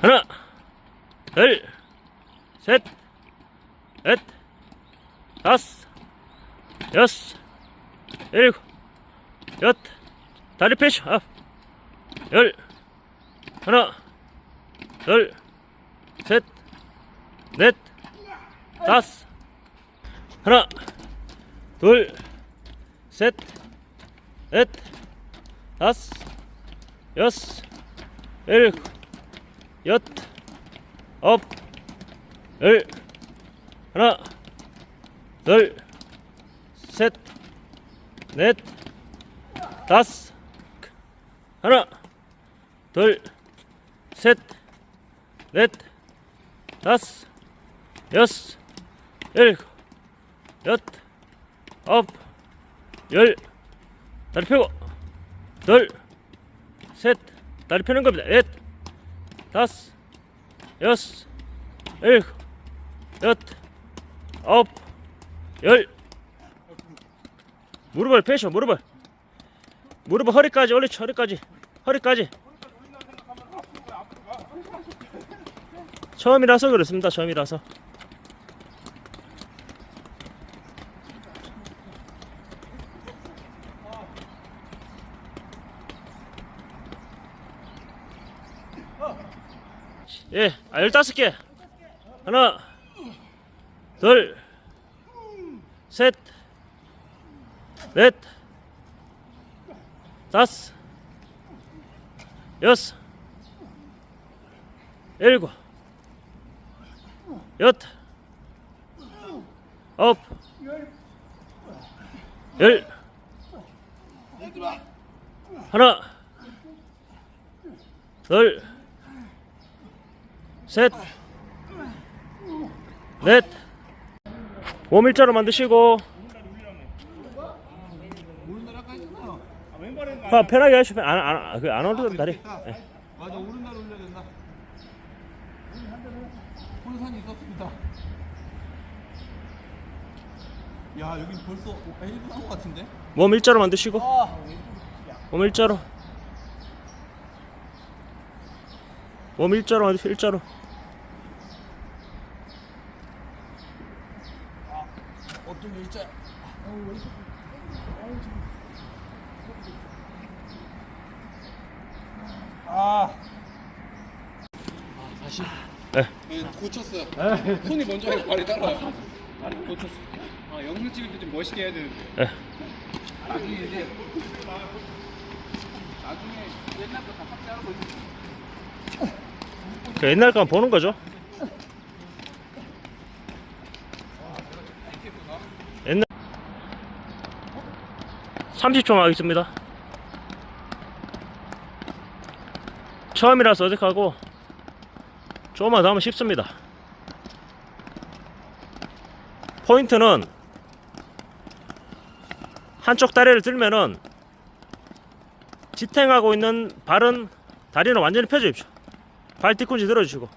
하나, 둘, 셋, 넷, 다섯, 여섯, 일곱, 여덟, 다리 펴시, 앞, 열, 하나, 둘, 셋, 넷, 다섯, 하나, 둘, 셋, 넷, 다섯, 여섯, 일곱, 여섯, 아홉, 열, 하나, 둘, 셋, 넷, 다섯, 하나, 둘, 셋, 넷, 다섯, 여섯, 일곱, 여덟, 아홉, 열, 다리 펴고, 둘, 셋, 다리 펴는 겁니다. 넷, 다섯, 여섯, 일곱, 여덟, 아홉, 열. 무릎을 펴셔, 무릎을. 무릎을 허리까지 올려, 허리까지, 허리까지. 처음이라서 그렇습니다. 처음이라서. 예, 아, 열다섯 개. 하나, 둘, 셋, 넷, 다섯, 여섯, 일곱, 여덟, 아홉, 열, 하나, 둘, 셋, 넷, 몸 일자로 만드시고, 아, 편하게 하시면 안, 안, 그, 안 오르던 다리. 예. 맞아 오른날 올려야 된다. 혼산이 있었습니다. 야 여기 벌써 1분 한것 같은데? 몸 일자로 만드시고, 아몸 일자로. 몸 일자로 만드시 일자로. 어떤 일자? 아. 아 다시. 네. 네, 고쳤어요. 손이 먼저 하고 발이 따라요. 고쳤어. 아 영상 찍을 때 좀 멋있게 해야 되는데. 예. 나중에 이제 나중에 옛날 거다 삭제하고 있어. 그 옛날 거 보는 거죠. 30초만 하겠습니다. 처음이라서 어색하고 조금만 더 하면 쉽습니다. 포인트는 한쪽 다리를 들면은 지탱하고 있는 발은 다리는 완전히 펴주십시오. 발 뒤꿈치 들어주시고.